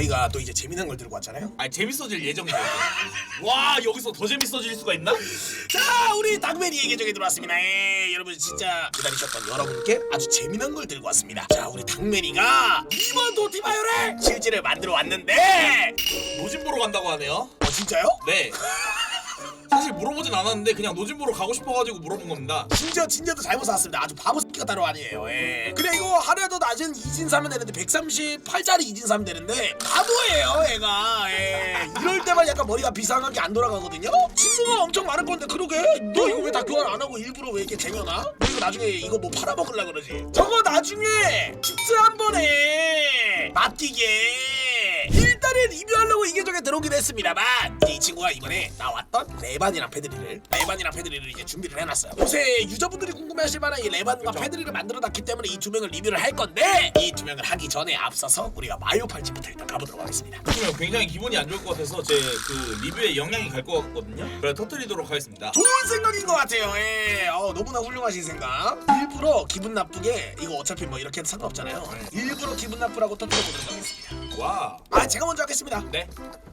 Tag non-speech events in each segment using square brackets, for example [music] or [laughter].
저희가 또 이제 재미난 걸 들고 왔잖아요. 아니 재밌어질 예정이에요. 와 여기서 더 재밌어질 수가 있나? 자, 우리 당맨이의 계정에 들어왔습니다. 에, 여러분 진짜 기다리셨던 여러분께 아주 재미난 걸 들고 왔습니다. 자, 우리 당맨이가 이번 도티바이오를 실제를 만들어 왔는데, 노진 보러 간다고 하네요. 어 진짜요? 네. 사실 물어보진 않았는데 그냥 노진 보러 가고 싶어가지고 물어본 겁니다. 진짜 진짜도 잘못 샀습니다. 아주 바보 새끼가 따로 아니에요. 예. 그래 이거 하루에도 낮은 이진 사면 되는데 138짜리 이진 사면 되는데 바보예요, 얘가. 예. 이럴 때만 약간 머리가 비상하게 안 돌아가거든요. 친구가 엄청 많을 건데 그러게 너 이거 왜 다 교환 안 하고 일부러 왜 이렇게 쟁여놔? 너 이거 나중에 이거 뭐 팔아 먹으려 그러지? 저거 나중에 퀴즈 한 번에 맡기게. 일단은 리뷰하 려고 이 계정에 들어오긴 했습니다만 이제 이 친구가 이번에 나왔던 레반이랑 패드리를 레반이랑 패드리를 이제 준비를 해놨어요. 요새 유저분들이 궁금해하실 만한 이 레반과 패드리를 만들어놨기 때문에 이 두 명을 리뷰를 할 건데 이 두 명을 하기 전에 앞서서 우리가 마요 팔찌부터 일단 가보도록 하겠습니다. 그러면 굉장히 기분이 안 좋을 것 같아서 제 그 리뷰에 영향이 갈 것 같거든요. 그래 터트리도록 하겠습니다. 좋은 생각인 것 같아요. 예. 어, 너무나 훌륭하신 생각. 일부러 기분 나쁘게 이거 어차피 뭐 이렇게 해도 상관없잖아요. 일부러 기분 나쁘라고 터뜨려보도록 하겠습니다 와. 아 제가 먼저 하겠습니다 네.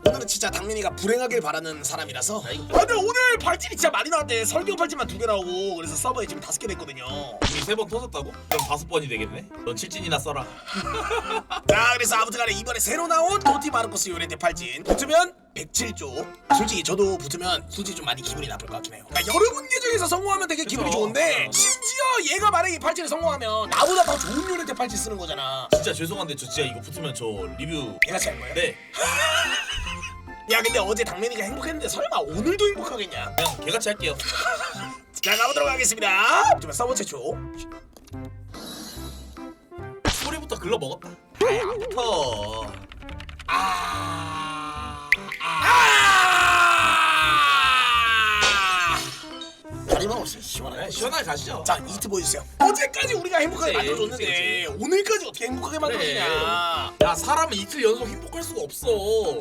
오늘은 진짜 당민이가 불행하길 바라는 사람이라서 아 근데 오늘 발진이 진짜 많이 나왔대 설경 발진만 두 개 나오고 그래서 서버에 지금 다섯 개 됐거든요 이미 세번 터졌다고? 그럼 다섯 번이 되겠네. 넌 칠진이나 써라. [laughs] 자 그래서 아무튼간에 이번에 새로 나온 도티 마르코스 요레테 팔진 붙으면 107조 솔직히 저도 붙으면 솔직히 좀 많이 기분이 나쁠 것 같긴 해요 그러니까 여러분 계정에서 성공하면 되게 기분이 그쵸. 좋은데 심지어 얘가 만약에 이 팔찌를 성공하면 나보다 더 좋은 요레테 팔찌 쓰는 거잖아 진짜 죄송한데 저 진짜 이거 붙으면 저 리뷰. 얘가 잘 거예요? 네. [laughs] 야 근데 어제 당민이가 행복했는데 설마 오늘도 행복하겠냐 그냥 개같이 할게요. [laughs] 자 가보도록 하겠습니다 붙으면 서버 최초 소리부터 글러 먹었다. 안 붙어. 아, 시원하게. 네, 시원하게 가시죠. 자, 이트 보여주세요. 어제까지 우리가 행복하게 그치, 만들어줬는데 오늘까지 어떻게 행복하게 만들어주냐? 야 사람은 이틀 연속 행복할 수가 없어.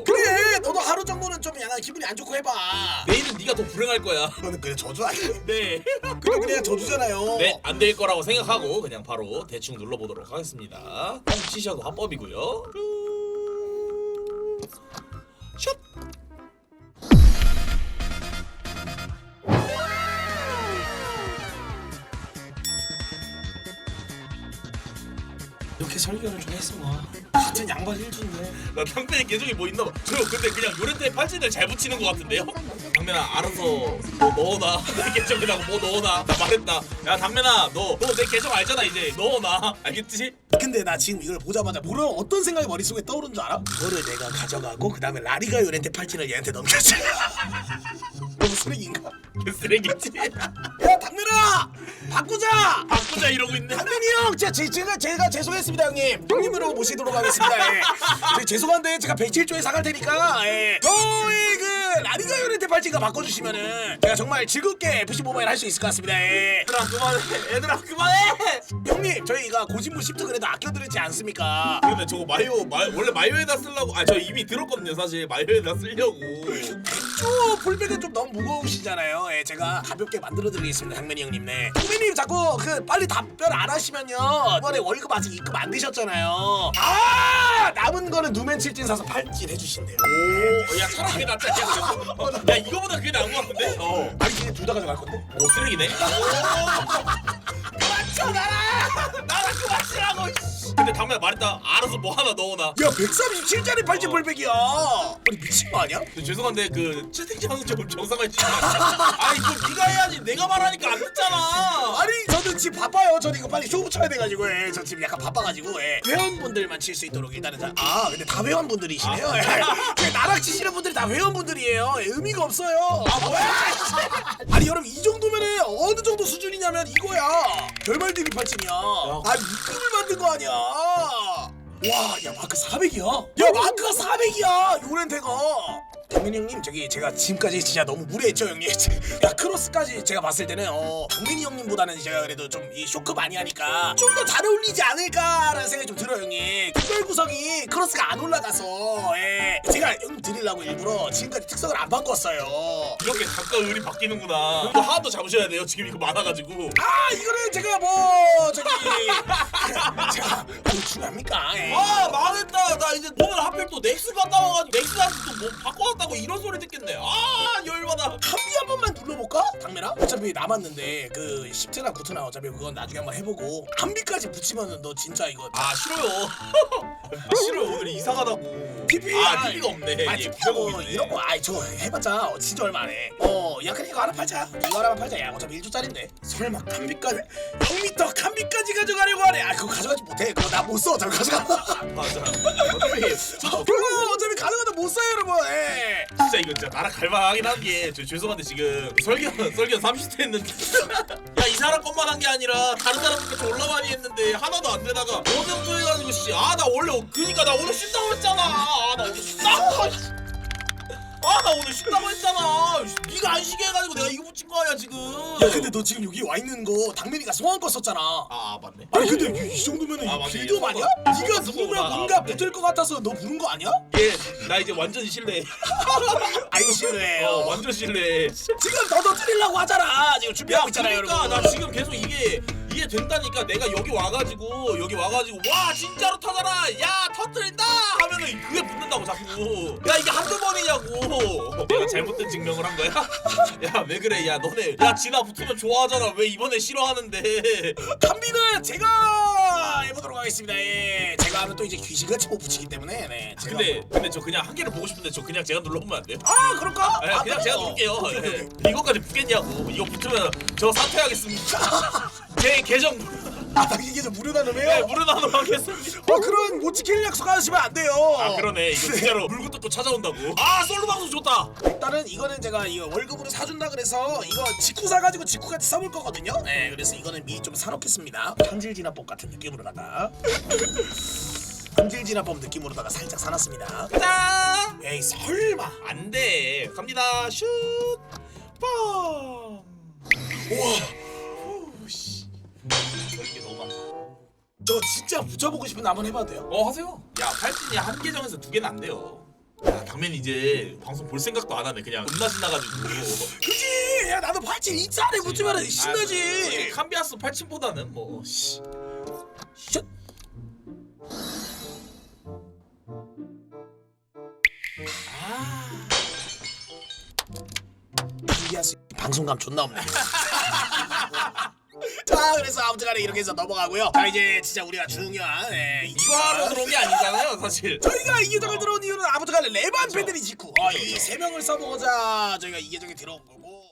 그래, 너도 하루 정도는 좀 약간 기분이 안 좋고 해봐. 내일은 네가 더 불행할 거야. 그거는 그냥 저주 아니에요? 네. 그건 그냥 저주잖아요. 네, 안 될 거라고 생각하고 그냥 바로 대충 눌러보도록 하겠습니다. 뻥 치셔도 합법이고요. 슛! 이렇게 설계를 좀 했어. 같은 양반 1주인데. 나 당면에 계정이 뭐 있나 봐. 저 근데 그냥 요렌테 팔찌를 잘 붙이는 것 같은데요? 당면아 알아서 뭐 넣어놔. [laughs] 내 계정에다가 뭐 넣어놔. 나 말했다. 야 당면아 너 너 내 계정 알잖아 이제 넣어놔. 알겠지? 근데 나 지금 이걸 보자마자 모르는 어떤 생각이 머릿속에 떠오르는 줄 알아? 이거를 내가 가져가고 그 다음에 라리가 요렌테 팔찌를 얘한테 넘겼지. [laughs] 너무 쓰레기인가? 쓰레기지. 야, 당면아! 바꾸자! 바꾸자 이러고 있네. 당면이 형! 제가, 제가 죄송했습니다, 형님. 형님으로 모시도록 하겠습니다. 예. 저 죄송한데 제가 107조에 사갈 테니까 예. 저의 그 라리가 요렌테 팔찌가 바꿔주시면은 제가 정말 즐겁게 FC 모바일 할 수 있을 것 같습니다. 예. 얘들아 그만해. 얘들아 그만해. 형님, 저희가 고진부 시프트 그래도 아껴드리지 않습니까? 근데 저거 마요, 마요 원래 마요에다 쓰려고 아 저 이미 들었거든요 사실 마요에다 쓰려고 쭉 풀백은 좀 너무 무거우시잖아요. 예, 제가 가볍게 만들어드리겠습니다, 당면이 형님. 네. 당면님 자꾸 그 빨리 답변 안 하시면요. 이번에 월급 아직 입금 안 되셨잖아요. 아 남은 거는 누멘 칠진 사서 팔찌 해주신대요. 오 야 차라리 그게 낫지 않냐 그래도 [laughs] 야 이거보다 그게 나은 것 같은데 어 아니 그냥 둘다 가져갈 건데. 오 쓰레기네 [laughs] 그만 쳐놔라 나랑 치라고 씨. 근데 당면 말했다 알아서 뭐 하나 넣어놔 야 137짜리 팔찌 풀백이야. 아니 미친 거 아니야? 근데 죄송한데 그 채팅창은 좀 정상화해? [laughs] 아니 그거 네가 해야지 내가 말하니까 안 듣잖아 아니 저는 지금 바빠요. 저는 이거 빨리 쇼부 쳐야 돼가지고 예. 저 지금 약간 바빠가지고 예. 회원분들만 칠 수 있도록 일단은 자, 아 근데 다 회원분들이시네요. 예. 그 나락 치시는 분들이 다 회원분들이에요. 예, 의미가 없어요. 아 뭐야? [laughs] 아니 여러분 이 정도면은 어느 정도 수준이냐면 이거야. 별말들이 팔찌냐. 아 입금을 만든 거 아니야. 와, 야 마크 400이야. 야 마크가 400이야. 요렌테가. 동민이 형님 저기 제가 지금까지 진짜 너무 무례했죠 형님? [laughs] 야 크로스까지 제가 봤을 때는 어 동민이 형님보다는 제가 그래도 좀 이 쇼크 많이 하니까 좀 더 잘 어울리지 않을까라는 생각이 좀 들어요 형님. 특별 구성이 크로스가 안 올라가서 예. 제가 형님 드리려고 일부러 지금까지 특성을 안 바꿨어요. 이렇게 각각 의리 바뀌는구나. 이거 하나 더 잡으셔야 돼요 지금 이거 많아가지고. 아 이거는 제가 뭐 저기 [laughs] 제가 뭐 중요합니까? 예. 아 망했다. 나 이제 오늘 하필 또 넥스 갔다 와가지고 넥스한테 또뭐 바꿔놨다고 이런 소리 듣겠네. 아 열받아. 한비 한 번만 눌러볼까? 당면아? 어차피 남았는데 그 10트나 9트나 어차피 그건 나중에 한번 해보고 한비까지 붙이면은 너 진짜 이거 아 싫어요. [laughs] 아 싫어요. 오늘 이상하다고. TP 아 TV가 없네. 아 예, TP가 뭐 부정이 있네. 이런 거 아이 저거 해봤자 어, 진짜 얼마 안해. 어야 그래 이거 하나 팔자. 이거 하나만 팔자. 야 어차피 1조짜린데. 설마 칸비까지 0m 칸비까지 가져가려고 하네. 아 그거 가져가지 못해. 그거 나 못 써. 저거 가져가. 맞아. 어차피 [laughs] 그거 어차피 가져가도 못 써요 여러분. 예. 진짜 이거 진짜 나라 갈망하긴 한 게 죄송한데 지금 설견 설견 30대 했는데 [laughs] 야 이 사람 것만 한 게 아니라 다른 사람들 졸라 많이 했는데 하나도 안 되다가 오늘부터 해가지고 씨아 나 원래 그니까 나 오늘 쉰다고 했잖아 아나 오늘 쉰다고 아나 오늘 쉰다고 했잖아 네가 안 쉬게 해가지고 내가 이거 붙인 거 아니야 지금 야 근데 너 지금 여기 와 있는 거 당면이가 성한 거 썼잖아 아, 아 맞네 아니 근데 이, 이 정도면은 아, 이 맞네. 빌드업 아니야? 써봐. 네가 써봐. 뭔가 아, 맞네. 붙을 것 같아서 너 부른 거 아니야? 얘나 이제 완전 실례 [laughs] 싫어해요. 어 완전 실례. 지금 너도 틀리려고 하잖아. 지금 준비하고 있잖아요 그러니까 여러분. 나 지금 계속 이게 이게 된다니까. 내가 여기 와가지고 여기 와가지고 와 진짜로 터져라! 야 터뜨린다! 하면은 그게 붙는다고 자꾸. 야 이게 한두 번이냐고. 내가 잘못된 증명을 한 거야? [laughs] 야 왜 그래? 야 너네 야 진아 붙으면 좋아하잖아. 왜 이번에 싫어하는데? 칸비는 제가 해보도록 하겠습니다. 예. 제가 하면 또 이제 귀신같이 못 붙이기 때문에. 네 제가 근데 근데 저 그냥 한 개를 보고 싶은데 저 그냥 제가 눌러보면 안 돼요? 아 그럴까? 네, 아, 그냥 그래요? 제가 누를게요 네. 이거까지 붙겠냐고. 이거 붙으면 저 사퇴하겠습니다 [laughs] 제 계정. 아 이게 좀 무료다는데요? 네, 무료나눔 하겠습니다. 어 그런 못 지킬 약속 하시면 안 돼요. 아 그러네. 이거 진짜로 물고 뜯고 찾아온다고. 아 솔로 방송 좋다. 일단은 이거는 제가 이거 월급으로 사준다 그래서 이거 직구 사가지고 직구 같이 써볼 거거든요. 네 그래서 이거는 미리 좀 사놓겠습니다. 한질 진화법 같은 느낌으로다가. [laughs] 한질 진화법 느낌으로다가 살짝 사놨습니다. 가자 에이 설마. 안돼. 갑니다. 슛! 뻥! 우와 10개 너무 많다. 저 진짜 붙여보고 싶은 한번 해봐도 돼요? 어 하세요. 야 팔찌 한 개정에서 두 개는 안 돼요. 야, 당면 이제 방송 볼 생각도 안 하네. 그냥 겁나 신나가지고. 그지? 야 나도 팔찌 이 짤에 붙으면 신나지. 캄비아스 팔찌보다는 뭐 씨. 슛. 아. 이아스 방송감 존나 없네. 자 그래서 아무튼간에 이렇게 해서 넘어가고요. 자 이제 진짜 우리가 중요한 예, 이 이거 하러 들어온 게 아니잖아요 사실. 저희가 이 계정에 들어온 이유는 아무튼간에 레반 팬들이 짓고 어, 이 세 명을 써보고자 저희가 이 계정에 들어온 거고